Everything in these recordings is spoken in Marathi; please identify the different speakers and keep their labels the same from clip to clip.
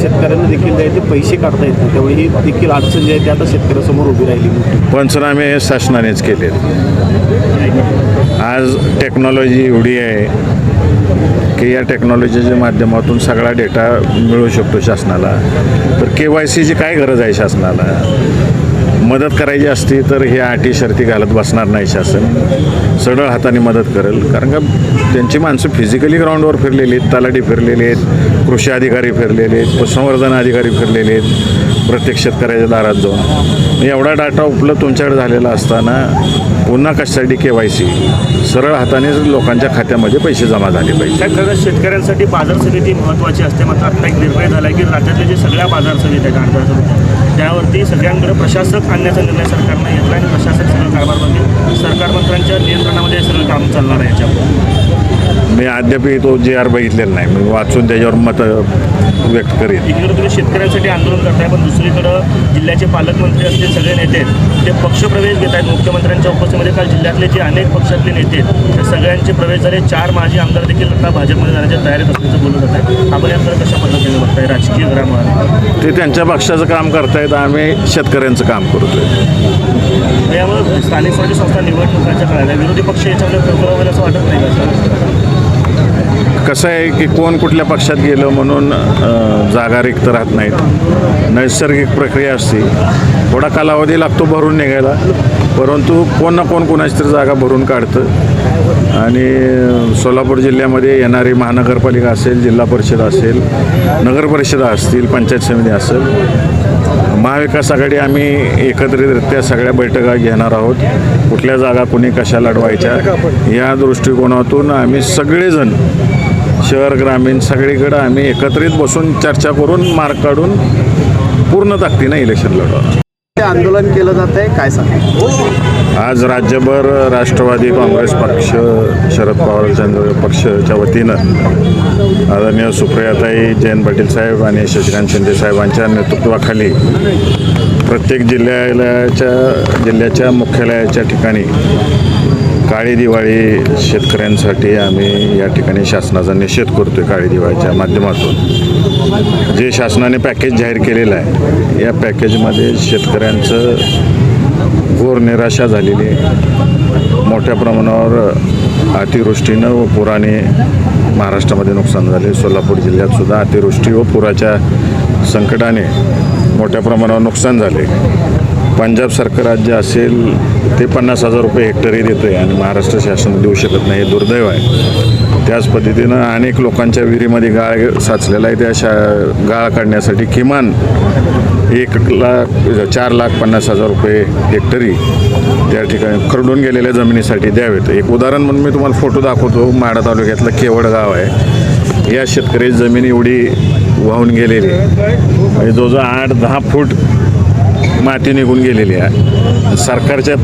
Speaker 1: शेतकऱ्यांना देखील जे आहे ते पैसे काढता येत नाही. त्यामुळे ही देखील अडचण जी आहे ती आता शेतकऱ्यासमोर उभी राहिली
Speaker 2: पंचनामे हे शासनानेच केले आज टेक्नॉलॉजी एवढी आहे की या टेक्नॉलॉजीच्या माध्यमातून सगळा डेटा मिळू शकतो शासनाला. तर के वाय सीची काय गरज आहे शासनाला? मदत करायची असती तर हे अटी शर्ती घालत बसणार नाही शासन. सरळ हाताने मदत करेल. कारण का त्यांची माणसं फिजिकली ग्राउंडवर फिरलेली आहेत तलाठी फिरलेले आहेत कृषी अधिकारी फिरलेले आहेत पशुसंवर्धन अधिकारी फिरलेले आहेत प्रत्येक शेतकऱ्याच्या दारात जाऊन. एवढा डाटा उपलब्ध तुमच्याकडे झालेला असताना पुन्हा कशासाठी के वाय सी? सरळ हाताने लोकांच्या खात्यामध्ये पैसे जमा झाले पाहिजे.
Speaker 3: त्या खरंच शेतकऱ्यांसाठी बाजार समिती महत्त्वाची असते. मात्र आता एक निर्णय झाला आहे की राज्यातल्या जे सगळ्या बाजार समित्या आहेत त्यावरती सगळ्यांकडे प्रशासक आणण्याचा निर्णय सरकारनं घेतला आणि प्रशासक सगळं कारभार म्हणजे सरकार मंत्र्यांच्या नियंत्रणामध्ये सगळं काम चालणार आहे याच्यावर.
Speaker 2: मी अद्याप तो जे आर बघितलेला नाही. मी वाचून त्याच्यावर मत व्यक्त करीन.
Speaker 3: एकीकडे तुम्ही शेतकऱ्यांसाठी आंदोलन करताय पण दुसरीकडं जिल्ह्याचे पालकमंत्री असतील सगळे नेते ते पक्षप्रवेश घेत आहेत मुख्यमंत्र्यांच्या उपस्थितीमध्ये काल जिल्ह्यातले जे अनेक पक्षातले नेते ते सगळ्यांचे प्रवेश झाले. चार माजी आमदार देखील आता भाजपमध्ये जाण्याच्या तयारीत असल्याचं बोलत होत. आहे आपण याकडे कशा पद्धतीने बघताय राजकीय ग्रामावर
Speaker 2: ते त्यांच्या पक्षाचं काम करतायत आम्ही शेतकऱ्यांचं काम करतोय.
Speaker 3: यामुळे स्थानिक स्वराज्य संस्था निवडणुकांच्या काळाला विरोधी पक्ष याच्यामध्ये प्रभाव होईल असं वाटत नाही का?
Speaker 2: कसं आहे की कोण कुठल्या पक्षात गेलं म्हणून जागा रिक्त राहत नाहीत. नैसर्गिक प्रक्रिया असते. थोडा कालावधी लागतो भरून निघायला. परंतु कोण ना कोण कोणाची तरी जागा भरून काढतं. आणि सोलापूर जिल्ह्यामध्ये येणारी महानगरपालिका असेल जिल्हा परिषद असेल नगरपरिषदा असतील पंचायत समिती असेल महाविकास आघाडी आम्ही एकत्रितरित्या सगळ्या बैठका घेणार आहोत. कुठल्या जागा कुणी कशा लढवायच्या या दृष्टिकोनातून आम्ही सगळेजण शहर ग्रामीण सगळीकडं आम्ही एकत्रित बसून चर्चा करून मार्ग काढून पूर्ण ताकदीनं इलेक्शन लढवणार
Speaker 1: आंदोलन केलं जात आहे काय सांग
Speaker 2: आज राज्यभर राष्ट्रवादी काँग्रेस पक्ष शरद पवार चंद्र पक्षाच्या वतीनं आदरणीय सुप्रियाताई जयंत पाटील साहेब आणि शशिकांत शिंदे साहेबांच्या नेतृत्वाखाली प्रत्येक जिल्ह्याच्या जिल्ह्याच्या मुख्यालयाच्या ठिकाणी काळी दिवाळी शेतकऱ्यांसाठी आम्ही या ठिकाणी शासनाचा निषेध करतोय काळी दिवाळीच्या माध्यमातून. जे शासनाने पॅकेज जाहीर केलेलं आहे या पॅकेजमध्ये शेतकऱ्यांचं घोर निराशा झालेली आहे. मोठ्या प्रमाणावर अतिवृष्टीनं व पुराने महाराष्ट्रामध्ये नुकसान झाले. सोलापूर जिल्ह्यातसुद्धा अतिवृष्टी व पुराच्या संकटाने मोठ्या प्रमाणावर नुकसान झाले. पंजाब सरकार राज्य असेल ते पन्नास हजार रुपये हेक्टरी देतं आहे आणि महाराष्ट्र शासन देऊ शकत नाही हे दुर्दैव आहे. त्याच पद्धतीनं अनेक लोकांच्या विहिरीमध्ये गाळ साचलेला आहे. त्या शा गाळ काढण्यासाठी किमान एक लाख चार लाख पन्नास हजार रुपये हेक्टरी त्या ठिकाणी खरडून गेलेल्या जमिनीसाठी द्यावेत. एक उदाहरण म्हणून मी तुम्हाला फोटो दाखवतो. माडा तालुक्यातलं केवड गाव आहे. या शेतकरी जमीन एवढी वाहून गेलेली आहे. जो जवळजवळ आठ दहा फूट माती निघून गेलेली आहे. सरकारच्या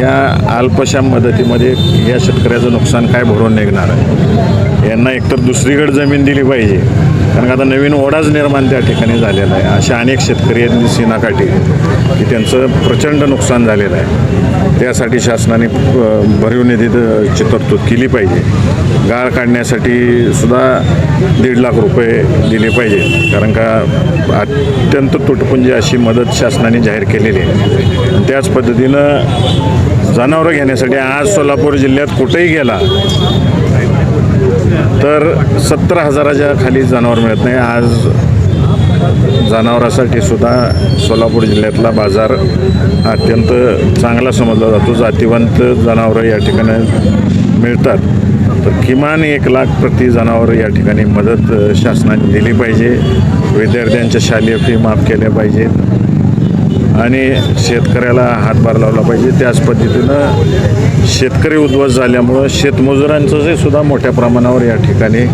Speaker 2: या अल्पशा मदतीमध्ये या शेतकऱ्याचं नुकसान काय भरून निघणार आहे? यांना एकतर दुसरीकडे जमीन दिली पाहिजे. कारण का आता नवीन ओढाच निर्माण त्या ठिकाणी झालेला आहे. अशा अनेक शेतकरी आहेत सीनाकाठी की त्यांचं प्रचंड नुकसान झालेलं आहे. त्यासाठी शासनाने भरीव निधीची तरतूद केली पाहिजे. गाळ काढण्यासाठी सुद्धा दीड लाख रुपये दिले पाहिजे. कारण का अत्यंत तुटपुंजी अशी मदत शासनाने जाहीर केलेली आहे. त्याच पद्धतीनं जनावरं घेण्यासाठी आज सोलापूर जिल्ह्यात कुठेही गेला तर सत्तर हजाराच्या खाली जनावर मिळत नाही. आज जनावरासाठी सुद्धा सोलापूर जिल्ह्यातला बाजार अत्यंत चांगला समजला जातो. जातिवंत जनावरं या ठिकाणी मिळतात. तर किमान एक लाख प्रति जनावर या ठिकाणी मदत शासनाने दिली पाहिजे. विद्यार्थ्यांच्या शालेय फी माफ केल्या पाहिजेत. आणि शेतकऱ्याला हातभार लावला पाहिजे. त्याच पद्धतीनं शेतकरी उद्ध्वस्त झाल्यामुळं शेतमजुरांचं जे सुद्धा मोठ्या प्रमाणावर या ठिकाणी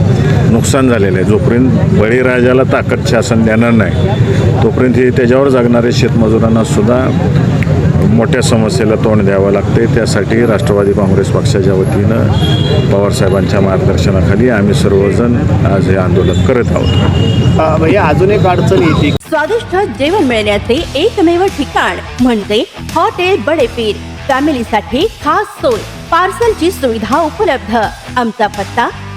Speaker 2: नुकसान झालेलं आहे. जोपर्यंत बळीराजाला ताकद शासन देणार नाही तोपर्यंत हे त्याच्यावर जगणारे शेतमजुरांना सुद्धा मोठ्या समस्येला तोंड द्यावं लागते त्यासाठी राष्ट्रवादी काँग्रेस पक्षाच्या वतीनं पवारसाहेबांच्या मार्गदर्शनाखाली आम्ही सर्वजण आज हे आंदोलन करत आहोत.
Speaker 1: भैया अजून एक अडचण येते.
Speaker 4: स्वादिष्ट जेवण मिळण्याचे एकमेव ठिकाण म्हणजे हॉटेल बडेपीर. फॅमिलीसाठी खास सोय पार्सलची सुविधा उपलब्ध. आमचा पत्ता